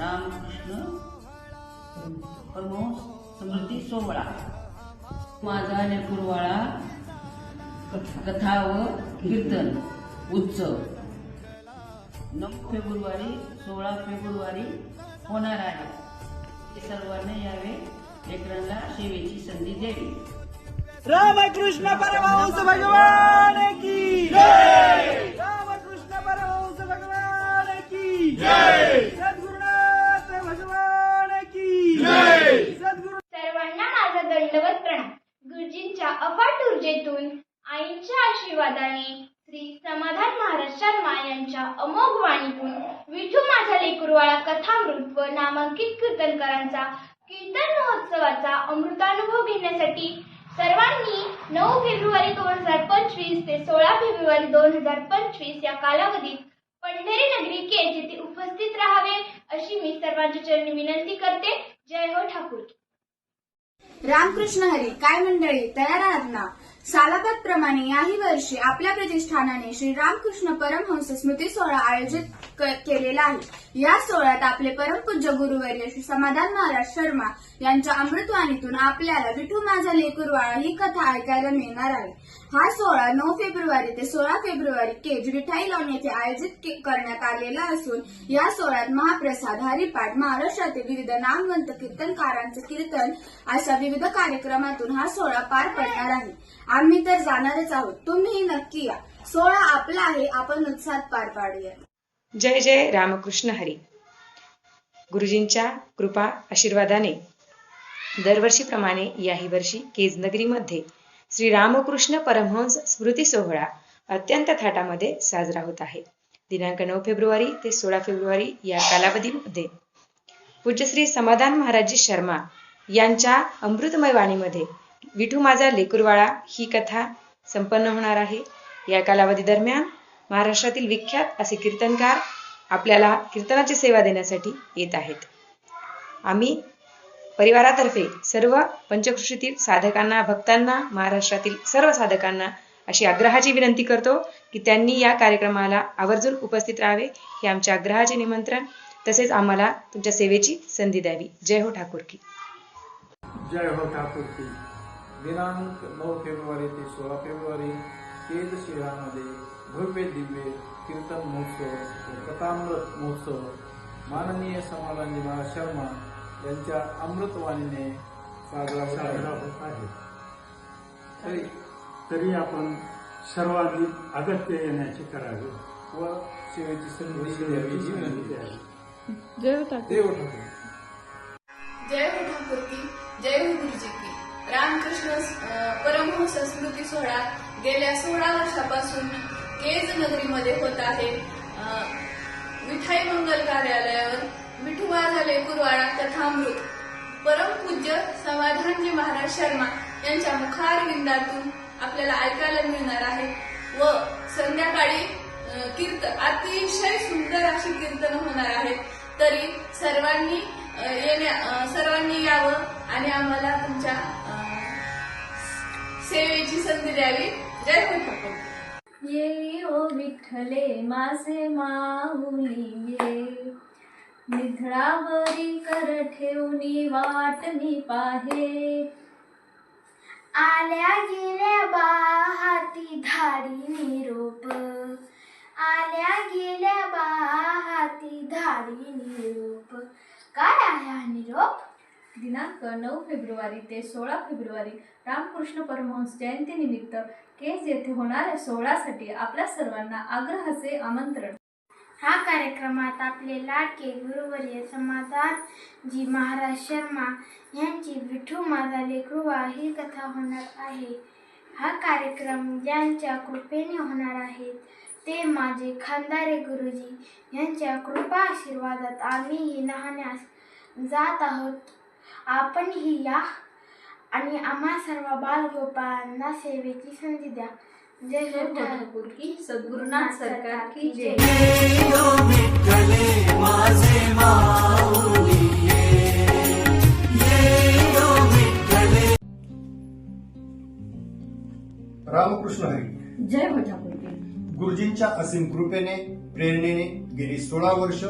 रामकृष्ण परमहंस समृद्धी सोहळा. माझा लेकुरवाळा कथा व कीर्तन उत्सव. नऊ फेब्रुवारी सोळा फेब्रुवारी होणार आहे. ते सर्वांनी यावे लेकरांना सेवेची संधी द्यावी रामकृष्ण परमहंस भगवान की रामकृष्ण परमहंस भगवान की जय सद्गुरुनाथ भगवान की जय सद्गुरु सर्वांना माझा दंडवत प्रणाम गुरुजींच्या पूजेतून ऊर्जेतून आईंच्या आशीर्वादाने श्री समाधान महाराज शर्मा यांच्या अमोघ वाणीतून विठू माझा लेकुरवाळा कथामृत व नामांकित कीर्तनकारांचा कीर्तन महोत्सवाचा अमृतानुभव घेण्यासाठी सर्वांनी नऊ फेब्रुवारी दोन हजार पंचवीस ते सोळा फेब्रुवारी दोन हजार पंचवीस या कालावधीत पंढरी नगरी केज येथे उपस्थित राहावे अशी मी सर्वांच्या चरणी विनंती करते. जय हो ठाकूर. रामकृष्ण हरी काय मंडळी? तयार आहात ना? सालाबाद प्रमाणे याही वर्षी आपल्या प्रतिष्ठानाने श्री रामकृष्ण परमहंस स्मृती सोहळा आयोजित केलेला आहे. या सोहळ्यात आपले परमपूज्य गुरुवर्य श्री समाधान महाराज शर्मा यांच्या अमृतवाणीतून आपल्याला विठू माझा लेकुरवाळा ही कथा ऐकायला मिळणार आहे. हा सोहळा नऊ फेब्रुवारी ते सोळा फेब्रुवारी केज रिठाई लॉन येथे आयोजित करण्यात आलेला असून या सोहळ्यात महाप्रसाद हरिपाठ महाराष्ट्रातील विविध नामवंत कीर्तनकारांचे कीर्तन अशा विविध कार्यक्रमातून हा सोहळा पार पडणार आहे. आम्ही तर जाणारच आहोत. तुम्ही नक्की या. सोहळा आपला आहे आपण उत्साहात पार पाडूया. जय जय रामकृष्ण हरी. गुरुजींच्या कृपा आशीर्वादाने दरवर्षीप्रमाणे याही वर्षी केजनगरीमध्ये श्री रामकृष्ण परमहंस स्मृती सोहळा अत्यंत थाटामध्ये साजरा होत आहे. दिनांक नऊ फेब्रुवारी ते सोळा फेब्रुवारी या कालावधीमध्ये पूज्य श्री समाधान महाराजी शर्मा यांच्या अमृतमय वाणीमध्ये विठू माझा लेकुरवाळा ही कथा संपन्न होणार आहे. या कालावधी दरम्यान महाराष्ट्रातील विख्यात असे कीर्तनकार आपल्याला कीर्तनाची सेवा देण्यासाठी येत आहेत. आम्ही परिवारातर्फे सर्व पंचकृषीतील साधकांना भक्तांना महाराष्ट्रातील सर्व साधकांना अशी आग्रहाची विनंती करतो की त्यांनी या कार्यक्रमाला आवर्जून उपस्थित राहावे हे आमच्या आग्रहाचे निमंत्रण. तसेच आम्हाला तुमच्या सेवेची संधी द्यावी. जय हो ठाकूर की जय हो ठाकूर की दिनांक नऊ फेब्रुवारी ते सोळा फेब्रुवारी केज शहरामध्ये भव्य दिव्य कीर्तन महोत्सव व कथामृत महोत्सव. माननीय महाराज शर्मा यांच्या अमृतवाणीने साजरा होत साजरा आहे. होत आहे. तरी तरी आपण सर्वांनी अगत्य येण्याची करावी. व सेवेची संधी द्यावी ही विनंती आहे. जय ठाकूर. देव ठाकूर. जय हो ठाकूर की जय हो गुरुजी रामकृष्ण परमहंस स्मृती सोहळा गेल्या सोळा वर्षापासून केज नगरीमध्ये होत आहे. मिठाई मंगल कार्यालयावर मिठुबा झाले कुरवाडा कथामृत. परमपूज्य समाधानजी महाराज शर्मा यांच्या मुखारविंदातून आपल्याला ऐकायला मिळणार आहे. व संध्याकाळी कीर्तन अतिशय सुंदर अशी कीर्तन होणार आहेत तरी सर्वांनी येण्या सर्वांनी यावं आणि आम्हाला तुमच्या सेवेची संधी द्यावी. जय हो ठाकूर. ये ओ विठ्ठले माझे माऊली ये. निधळावरी कर ठेवणी वाट मी पाहे. आल्या गेल्या बा हाती धाडी निरोप. आल्या गेल्या बा हाती धाडी निरोप. काय आहे हा निरोप? दिनांक नऊ फेब्रुवारी ते सोळा फेब्रुवारी रामकृष्ण परमहंस जयंतीनिमित्त केज येथे होणाऱ्या सोहळ्यासाठी आपल्या सर्वांना आग्रहाचे आमंत्रण. हा कार्यक्रमात आपले लाडके गुरुवर्य समाधान जी महाराज शर्मा यांची विठू माझा लेकरूवा ही कथा होणार आहे. हा कार्यक्रम ज्यांच्या कृपेने होणार आहे ते माझे खानदारे गुरुजी यांच्या कृपा आशीर्वादात आम्हीही लहाण्यास जात आहोत. आपणही या आणि आम्हा सर्व बालगोपाळांना सेवेची संधी द्या. जय जय हो ठाकूर की सद्गुरुनाथ सरकार की जय. रामकृष्ण हरी. जय हो ठाकूर की गुरुजींच्या असीम कृपेने प्रेरणेने गेली सोळा वर्ष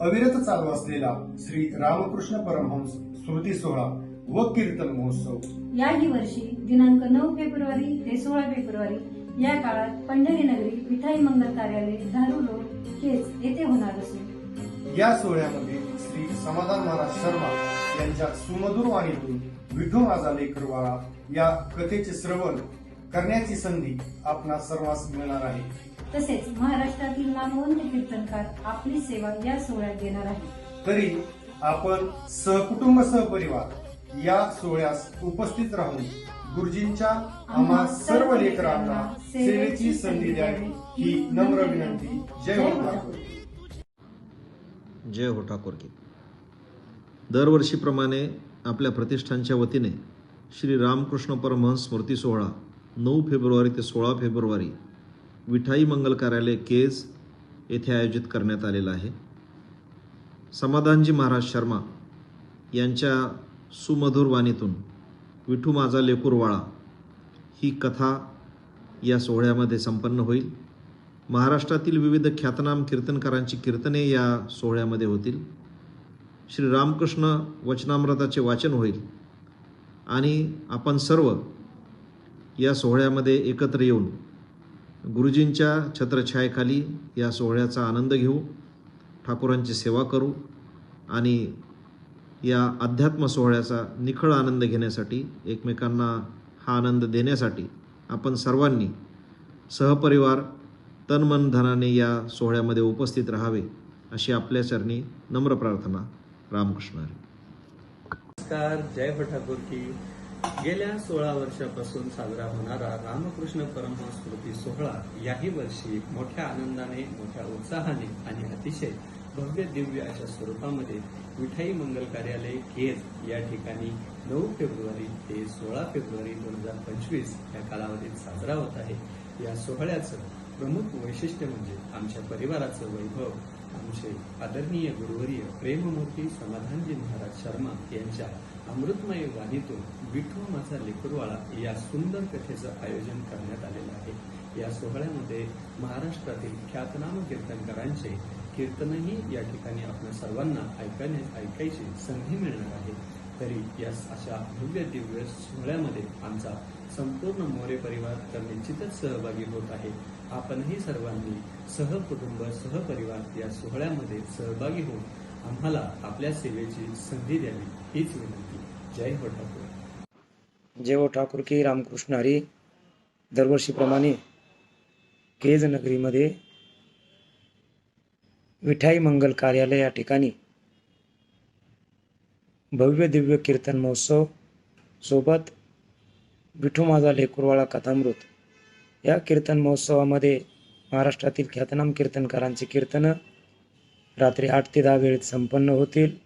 अविरत चालू असलेला श्री रामकृष्ण परमहंस स्मृती सोहळा व कीर्तन महोत्सव. याही वर्षी दिनांक नऊ फेब्रुवारी ते सोळा फेब्रुवारी या काळात पंढरी नगरी विठाई मंगल कार्यालय धारू रोड येथे होणार असून या सोहळ्यामध्ये श्री समाधान महाराज शर्मा यांच्या सुमधुर वाणीतून विठू माझा लेकरवाळा या कथेचे श्रवण करण्याची संधी आपणा सर्वांस मिळणार आहे. तसेच महाराष्ट्रातील नामवंत कीर्तनकार आपली सेवा या सोहळ्यात देणार आहे तरी आपण सहकुटुंब सहपरिवार या सोहळ्यास उपस्थित राहून गुरुजींच्या आम्हा सर्व लेकरांना सेवेची संधी द्यावी ही नम्र विनंती. जय हो ठाकूर. जय हो ठाकूर की. दरवर्षीप्रमाणे आपल्या प्रतिष्ठानच्या वतीने श्री रामकृष्ण परमहंस स्मृती सोहळा नऊ फेब्रुवारी ते सोळा फेब्रुवारी विठाई मंगल कार्यालय केज येथे आयोजित करण्यात आलेला आहे. समाधानजी महाराज शर्मा यांच्या सुमधुर वाणीतून विठू माझा लेकूरवाळा ही कथा या सोहळ्यामध्ये संपन्न होईल. महाराष्ट्रातील विविध ख्यातनाम कीर्तनकारांची कीर्तने या सोहळ्यामध्ये होतील. श्री रामकृष्ण वचनामृताचे वाचन होईल. आणि आपण सर्व या सोहळ्यामध्ये एकत्र येऊन गुरुजींच्या छत्रछायेखाली या सोहळ्याचा आनंद घेऊ ठाकूरांची सेवा करू आणि या अध्यात्म सोहळ्याचा निखळ आनंद घेण्यासाठी एकमेकांना हा आनंद देण्यासाठी आपण सर्वांनी सहपरिवार तन मन धनाने या सोहळ्यामध्ये उपस्थित राहावे अशी आपल्या चरणी नम्र प्रार्थना रामकृष्ण हरी. नमस्कार जय ठाकूर की गेल्या सोळा वर्षापासून साजरा होणारा रामकृष्ण परमहंस स्मृती सोहळा याही वर्षी मोठ्या आनंदाने मोठ्या उत्साहाने आणि अतिशय भव्य दिव्य अशा स्वरूपामध्ये मिठाई मंगल कार्यालय केज या ठिकाणी नऊ फेब्रुवारी ते सोळा फेब्रुवारी दोन हजार पंचवीस या कालावधीत साजरा होत आहे. या सोहळ्याचं प्रमुख वैशिष्ट्य म्हणजे आमच्या परिवाराचं वैभव. आमचे आदरणीय गुरुवर्य प्रेममूर्ती समाधानजी महाराज शर्मा यांच्या अमृतमय वाणीतून विठू माझा लेकरवाळा या सुंदर कथेचं आयोजन करण्यात आलेलं आहे. या सोहळ्यामध्ये महाराष्ट्रातील ख्यातनाम कीर्तनकारांचे कीर्तनही या ठिकाणी आपल्या सर्वांना ऐकण्या ऐकायची संधी मिळणार आहे. तरी या अशा भव्य दिव्य सोहळ्यामध्ये आमचा संपूर्ण मोरे परिवार तर निश्चितच सहभागी होत आहे. आपणही सर्वांनी सहकुटुंब सहपरिवार या सोहळ्यामध्ये सहभागी होऊन आम्हाला आपल्या सेवेची संधी द्यावी हीच विनंती. जय हो ठाकूर. जय हो ठाकूर की रामकृष्ण हरी. दरवर्षीप्रमाणे केज नगरीमध्ये विठाई मंगल कार्यालय या ठिकाणी भव्य दिव्य कीर्तन महोत्सव सोबत विठू माझा लेकुरवाळा कथामृत या कीर्तन महोत्सवामध्ये महाराष्ट्रातील ख्यातनाम कीर्तनकारांची कीर्तनं रात्री आठ ते दहा वेळेत संपन्न होतील.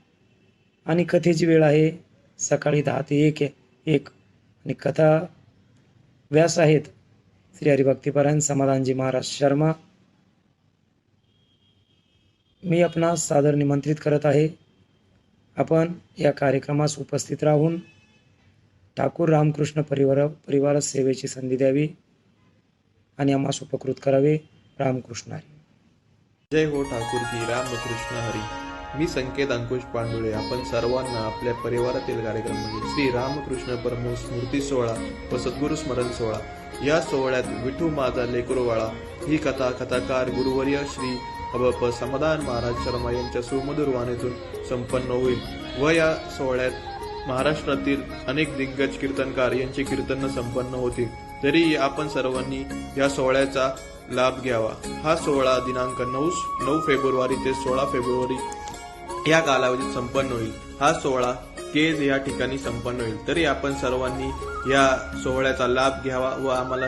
आणि कथेची वेळ आहे. सकाळी दहा ते एक एक. आणि कथा व्यास आहेत. श्री हरिभक्तीपरायण समाधानजी महाराज शर्मा. मी आपणास सादर निमंत्रित करत आहे. आपण या कार्यक्रमास उपस्थित राहून ठाकूर रामकृष्ण परिवार परिवार सेवेची संधी द्यावी आणि आम्हास उपकृत करावे. रामकृष्ण हरी. जय हो ठाकूर की रामकृष्ण हरी. मी संकेत अंकुश पांडुळे. आपण सर्वांना आपल्या परिवारातील कार्यक्रम म्हणजे श्री रामकृष्ण परमो स्मृती सोहळा व सद्गुरु स्मरण सोहळा. या सोहळ्यात विठू माझा लेकरोवाळा ही कथा कथाकार गुरुवर्य श्री अबप समाधान महाराज शर्मा यांच्या सुमधुर वाणीतून संपन्न होईल व या सोहळ्यात महाराष्ट्रातील अनेक दिग्गज कीर्तनकार यांची कीर्तन संपन्न होतील. तरी आपण सर्वांनी या सोहळ्याचा लाभ घ्यावा. हा सोहळा दिनांक नऊ नऊ फेब्रुवारी ते सोळा फेब्रुवारी या कालावधीत संपन्न होईल. हा सोहळा केज या ठिकाणी संपन्न होईल. तरी आपण सर्वांनी या सोहळ्याचा लाभ घ्यावा व आम्हाला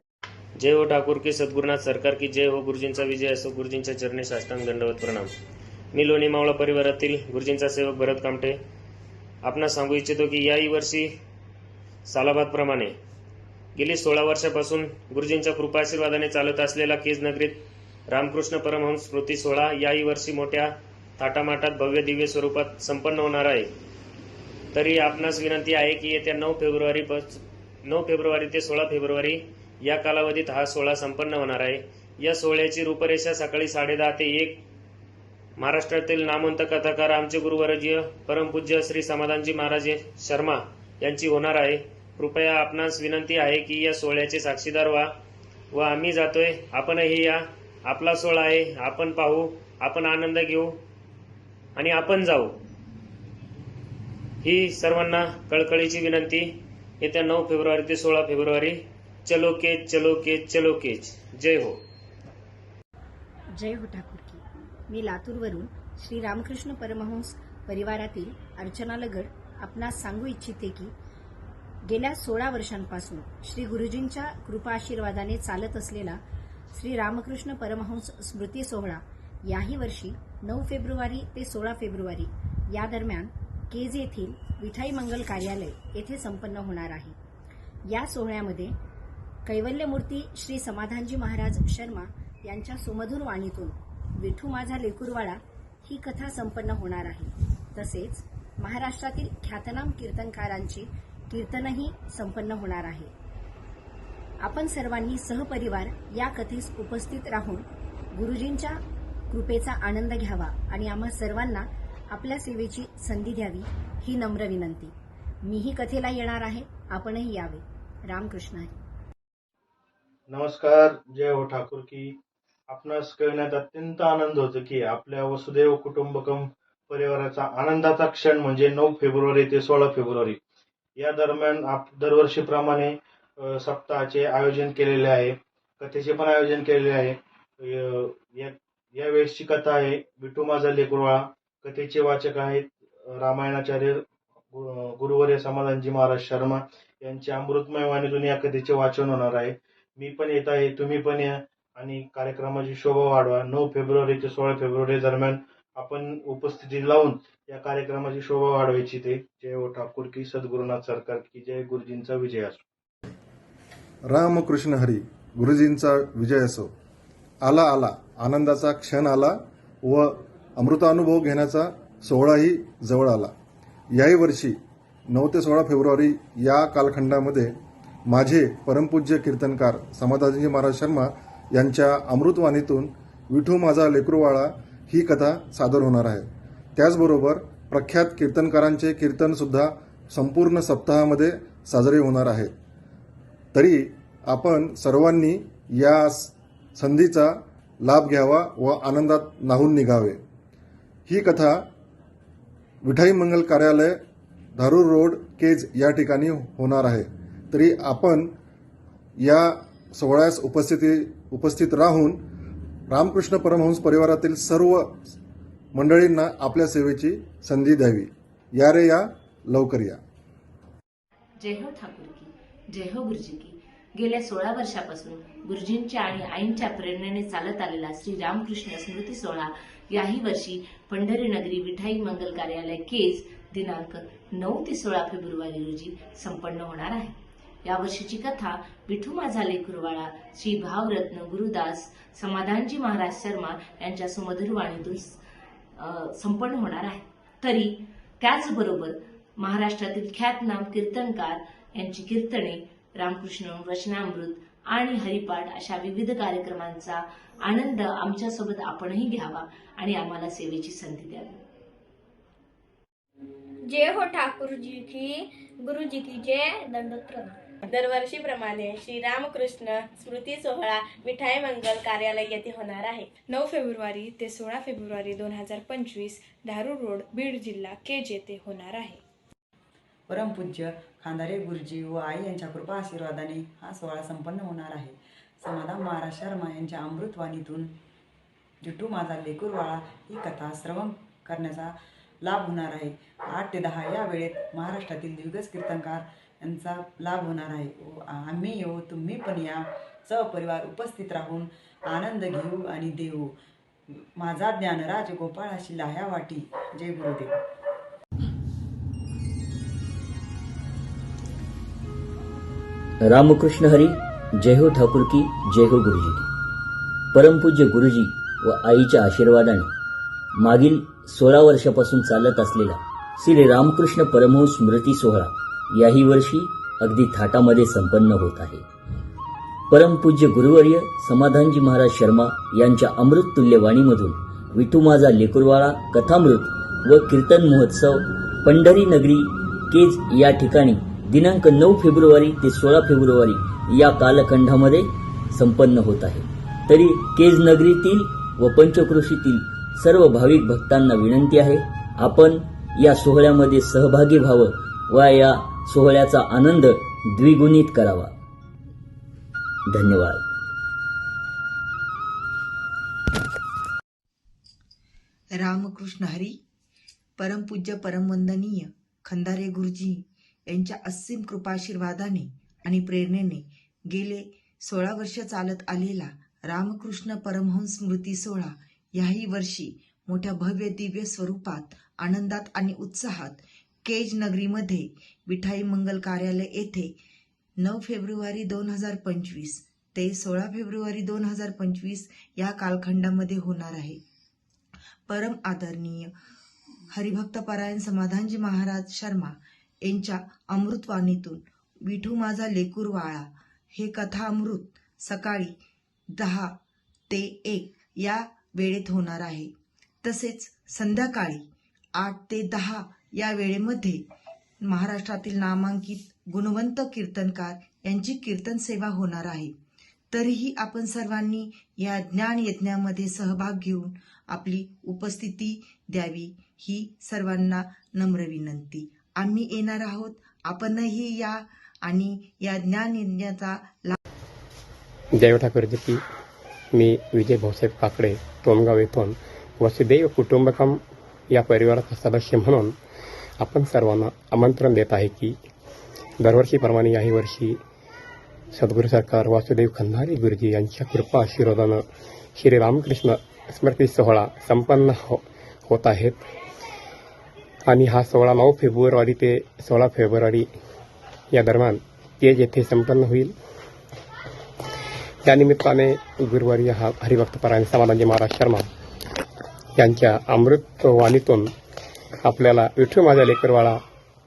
जय हो ठाकूर की सद्गुरुनाथ सरकार की जय हो गुरुजींचा विजय असो गुरुजींच्या चरणी साष्टांग दंडवत प्रणाम. मी लोणी मावळा परिवारातील गुरुजींचा सेवक भरत कामटे आपणास सांगू इच्छितो की याही वर्षी सालाबादप्रमाणे गेली सोळा वर्षापासून गुरुजींच्या कृपाशीर्वादाने चालत असलेला केज नगरीत रामकृष्ण परमहंस स्मृती सोहळा याही वर्षी मोठ्या थाटामाटात भव्य दिव्य स्वरूपात संपन्न होणार आहे. तरी आपणास विनंती आहे की येत्या नऊ फेब्रुवारी नऊ फेब्रुवारी ते सोळा फेब्रुवारी या कालावधीत हा सोहळा संपन्न होणार आहे. या सोहळ्याची रूपरेषा सकाळी साडेदहा ते एक. महाराष्ट्रातील नामवंत कथाकार आमचे गुरुवर्य परमपूज्य श्री समाधानजी महाराज शर्मा यांची होणार आहे. कृपया आपणास विनंती आहे की या सोहळ्याचे साक्षीदार व्हा व आम्ही जातोय. आपणही या. आपला सोहळा आहे. आपण पाहू. आपण आनंद घेऊ आणि आपण जाऊ. ही सर्वांना कळकळीची विनंती. येत्या नऊ फेब्रुवारी ते सोळा फेब्रुवारी. चलो केच चलो केच चलो केच जय हो. जय हो ठाकूर की. मी लातूरवरून श्री रामकृष्ण परमहंस परिवारातील अर्चना लगड आपणास सांगू इच्छिते की गेल्या सोळा वर्षांपासून श्री गुरुजींच्या कृपा आशीर्वादाने चालत असलेला श्री रामकृष्ण परमहंस स्मृती सोहळा याही वर्षी नऊ फेब्रुवारी ते सोळा फेब्रुवारी या दरम्यान केज येथील विठाई मंगल कार्यालय येथे संपन्न होणार आहे. या सोहळ्यामध्ये कैवल्यमूर्ती श्री समाधानजी महाराज शर्मा यांच्या सुमधुर वाणीतून विठू माझा लेकुरवाळा ही कथा संपन्न होणार आहे. तसेच महाराष्ट्रातील ख्यातनाम कीर्तनकारांची कीर्तनही संपन्न होणार आहे. आपण सर्वांनी सहपरिवार या कथेस उपस्थित राहून गुरुजींच्या कृपेचा आनंद घ्यावा आणि आम्हा सर्वांना आपल्या सेवेची संधी द्यावी ही नम्र विनंती. मीही कथेला येणार आहे. आपणही यावे. रामकृष्ण नमस्कार. जय हो ठाकूर की. आपणास कळण्यात अत्यंत आनंद होतो की आपल्या वसुदैव कुटुंबकम परिवाराचा आनंदाचा क्षण म्हणजे नऊ फेब्रुवारी ते सोळा फेब्रुवारी. या दरम्यान आप दरवर्षीप्रमाणे सप्ताहाचे आयोजन केलेले आहे. कथेचे पण आयोजन केलेले आहे. य- या वेळेसची कथा आहे. विठू माझा लेकुरवाळा कथेचे वाचक आहेत रामायणाचार्य गु- गुरुवर्य समाधानजी महाराज शर्मा. यांच्या अमृतमय वाणीतून या कथेचे वाचन होणार आहे. मी पण येत आहे तुम्ही पण या. आणि कार्यक्रमाची शोभा वाढवा. नऊ फेब्रुवारी ते सोळा फेब्रुवारी दरम्यान आपण उपस्थिती लावून या कार्यक्रमाची शोभा वाढवायची ते. जय ओ ठाकूर की सद्गुरुनाथ सरकार की जय. गुरुजींचा विजय असो. रामकृष्ण हरी गुरुजींचा विजय असो. आला आला. आनंदाचा क्षण आला व अमृतानुभव घेण्याचा सोहळाही जवळ आला. याही वर्षी नऊ ते सोळा फेब्रुवारी या कालखंडामध्ये माझे परमपूज्य कीर्तनकार समाधाजी महाराज शर्मा यांच्या अमृतवाणीतून विठू माझा लेकरूवाळा ही कथा सादर होणार आहे. त्याचबरोबर प्रख्यात कीर्तनकारांचे कीर्तनसुद्धा संपूर्ण सप्ताहामध्ये साजरे होणार आहे. तरी आपण सर्वांनी या संधीचा लाभ घ्यावा व आनंदात नाहून निघावे. ही कथा विठाई मंगल कार्यालय धारूर रोड केज या ठिकाणी होणार आहे. तरी आपण या सोहळ्यास उपस्थिती उपस्थित राहून रामकृष्ण परमहंस परिवारातील सर्व मंडळींना आपल्या सेवेची संधी द्यावी. या रे या लवकर या. जय हो ठाकूर की जय हो गुरुजी की गेल्या सोळा वर्षापासून गुरुजींच्या आणि आईंच्या प्रेरणेने चालत आलेला श्री रामकृष्ण स्मृती सोहळा याही वर्षी पंढरी नगरी विठाई मंगल कार्यालय केज दिनांक नऊ ते सोळा फेब्रुवारी रोजी संपन्न होणार आहे. या वर्षीची कथा विठू माझा लेकुरवाळा श्री भावरत्न गुरुदास समाधानजी महाराज शर्मा यांच्या सुमधुर वाणीतून संपन्न होणार आहे. तरी त्याचबरोबर महाराष्ट्रातील ख्यातनाम कीर्तनकार यांची कीर्तने रामकृष्ण वचनामृत आणि हरिपाठ अशा विविध कार्यक्रमांचा आनंद आमच्यासोबत आपणही घ्यावा आणि आम्हाला सेवेची संधी द्यावी. जय हो ठाकूरजी की गुरुजी की जय दंडोत प्रणाम दरवर्षीप्रमाणे श्री रामकृष्ण स्मृती सोहळा मिठाई मंगल कार्यालय येथे होणार आहे. नऊ फेब्रुवारी ते सोळा फेब्रुवारी दोन हजार पंचवीस धारूर रोड बीड जिल्हा केज येथे होणार आहे. परमपूज्य खांदारे गुरुजी व आई यांच्या कृपा आशीर्वादाने हा सोहळा संपन्न होणार आहे. समाधान महाराज शर्मा यांच्या अमृतवाणीतून जुटू माझा लेकूरवाळा ही कथा श्रवण करण्याचा लाभ होणार आहे. आठ ते दहा या वेळेत महाराष्ट्रातील दिग्गज कीर्तनकार यांचा लाभ होणार आहे. आम्ही येऊ तुम्ही पण या. सहपरिवार उपस्थित राहून आनंद घेऊ आणि देऊ. माझा ज्ञानराज गोपाळाशी लाह्या वाटी. जय गुरुदेव. रामकृष्ण हरी जय हो ठाकूर की जय हो गुरुजी परमपूज्य गुरुजी व आईच्या आशीर्वादाने मागील सोळा वर्षापासून चालत असलेला श्री रामकृष्ण परमहंस स्मृती सोहळा याही वर्षी अगदी थाटामध्ये संपन्न होत आहे. परमपूज्य गुरुवर्य समाधानजी महाराज शर्मा यांच्या अमृत तुल्यवाणीमधून विठू माझा लेकुरवाळा कथामृत व कीर्तन महोत्सव पंढरी नगरी केज या ठिकाणी दिनांक नऊ फेब्रुवारी ते सोळा फेब्रुवारी या कालखंडामध्ये संपन्न होत आहे. तरी केज नगरीतील व पंचकृषीतील सर्व भाविक भक्तांना विनंती आहे आपण या सोहळ्यामध्ये सहभागी व्हावं व या सोहळ्याचा आनंद द्विगुणित करावा. धन्यवाद. रामकृष्ण हरी परमपूज्य परमवंदनीय खंदारे गुरुजी यांच्या असीम कृपाशीर्वादाने आणि प्रेरणेने गेले सोळा वर्ष चालत आलेला रामकृष्ण परमहंस स्मृती सोहळा याही वर्षी मोठ्या भव्य दिव्य स्वरूपात आनंदात आणि उत्साहात केज नगरीमध्ये विठाई मंगल कार्यालय येथे नऊ फेब्रुवारी दोन हजार पंचवीस ते सोळा फेब्रुवारी दोन हजार पंचवीस या कालखंडामध्ये होणार आहे. परम आदरणीय हरिभक्तपरायण समाधानजी महाराज शर्मा यांच्या अमृतवाणीतून विठू माझा लेकूरवाळा हे कथा अमृत सकाळी दहा ते एक या वेळेत होणार आहे. तसेच संध्याकाळी आठ ते दहा या वेळेमध्ये महाराष्ट्रातील नामांकित गुणवंत कीर्तनकार यांची कीर्तन सेवा होणार आहे. तरीही आपण सर्वांनी या ज्ञान यज्ञामध्ये सहभाग घेऊन आपली उपस्थिती द्यावी ही सर्वांना नम्र विनंती. आम्ही येणार आहोत. आपणही या आणि या ज्ञान यज्ञाचा लाभ जय ठाकूरजी की मी विजय भाऊसाहेब काकडे तोंडगाव येथून वसुदैव कुटुंबकम या परिवाराचा सदस्य म्हणून आपण सर्वांना आमंत्रण देत आहे की दरवर्षीप्रमाणे याही वर्षी सद्गुरू सरकार वासुदेव खंदारे गुरुजी यांच्या कृपा आशीर्वादानं श्री रामकृष्ण स्मृती सोहळा संपन्न हो होत आहेत. आणि हा सोहळा नऊ फेब्रुवारी ते सोळा फेब्रुवारी या दरम्यान तेज येथे संपन्न होईल. त्यानिमित्ताने गुरुवारी हा हरिभक्तपरायण समाधानजी महाराज शर्मा यांच्या अमृतवाणीतून आपल्याला विठू माझ्या लेकरवाळा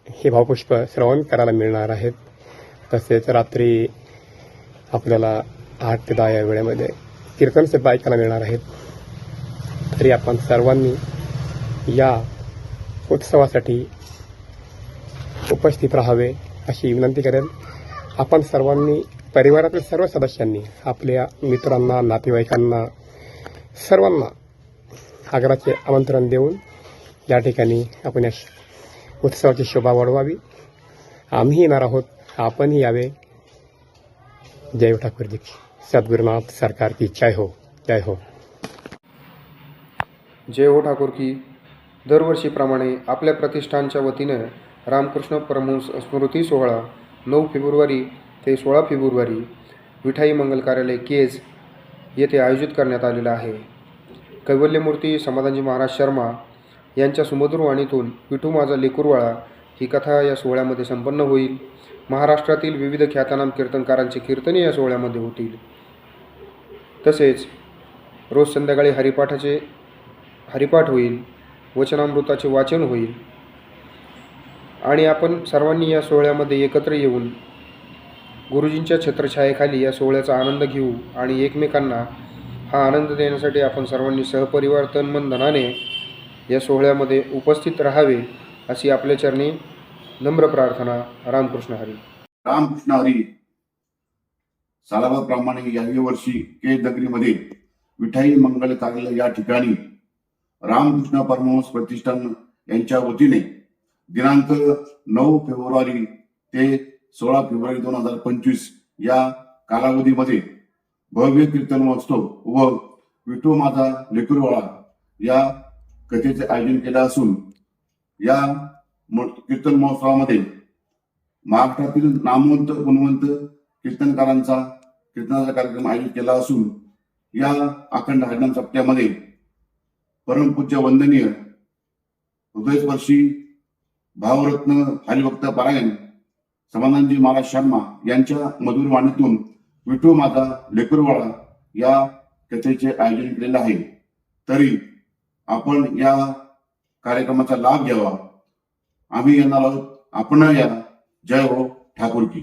हे भावपुष्प श्रवण करायला मिळणार आहेत. तसेच रात्री आपल्याला आठ ते दहा या वेळेमध्ये कीर्तन सुद्धा ऐकायला मिळणार आहेत. तरी आपण सर्वांनी या उत्सवासाठी उपस्थित राहावे अशी विनंती करेल. आपण सर्वांनी परिवारातील सर्व सदस्यांनी आपल्या मित्रांना नातेवाईकांना सर्वांना आग्राचे आमंत्रण देऊन या ठिकाणी आपण या उत्सवाची शोभा वाढवावी. आम्ही येणार आहोत. आपणही यावे. जय ठाकूरजी सद्गुरुनाथ सरकार की जय हो. जय हो. जय हो ठाकूर की. दरवर्षीप्रमाणे आपल्या प्रतिष्ठानच्या वतीनं रामकृष्ण परमहंस स्मृती सोहळा नऊ फेब्रुवारी ते सोळा फेब्रुवारी विठाई मंगल कार्यालय केज येथे आयोजित करण्यात आलेला आहे. कैवल्यमूर्ती समाधानजी महाराज शर्मा यांच्या सुमधुर वाणीतून विठू माझा लेकुरवाळा ही कथा या सोहळ्यामध्ये संपन्न होईल. महाराष्ट्रातील विविध ख्यातनाम कीर्तनकारांचे कीर्तने या सोहळ्यामध्ये होतील. तसेच रोज संध्याकाळी हरिपाठाचे हरिपाठ होईल वचनामृताचे वाचन होईल. आणि आपण सर्वांनी या सोहळ्यामध्ये एकत्र येऊन गुरुजींच्या छत्रछायेखाली या सोहळ्याचा आनंद घेऊ आणि एकमेकांना हा आनंद देण्यासाठी आपण सर्वांनी सहपरिवार तन मन धनाने या सोहळ्यामध्ये उपस्थित राहावे अशी आपल्या चरणी नम्र प्रार्थना रामकृष्ण हरी. रामकृष्ण हरी. सालाबाप्रमाणे याही वर्षी के नगरीमध्ये विठाई मंगल कार्यालय या ठिकाणी रामकृष्ण परमहंस प्रतिष्ठान यांच्या वतीने दिनांक नऊ फेब्रुवारी ते सोळा फेब्रुवारी दोन हजार पंचवीस या कालावधीमध्ये भव्य कीर्तन महोत्सव व विठू माझा लेकुरवाळा या कथेचे आयोजन केले असून या म- कीर्तन महोत्सवामध्ये महाराष्ट्रातील नामवंत गुणवंत कीर्तनकारांचा कीर्तनाचा कार्यक्रम आयोजित केला असून या अखंड हरिनाम सप्त्यामध्ये परमपूज्य वंदनीय हृदयस्पर्शी भावरत्न हरिभक्त पारायण समाधानजी महाराज शर्मा यांच्या मधुर वाणीतून विठू माझा लेकुरवाळा या कथेचे आयोजन केलेलं आहे. तरी आपण या कार्यक्रमाचा लाभ घ्यावा. आम्ही येणार आहोत. आपण या. जय हो ठाकूर की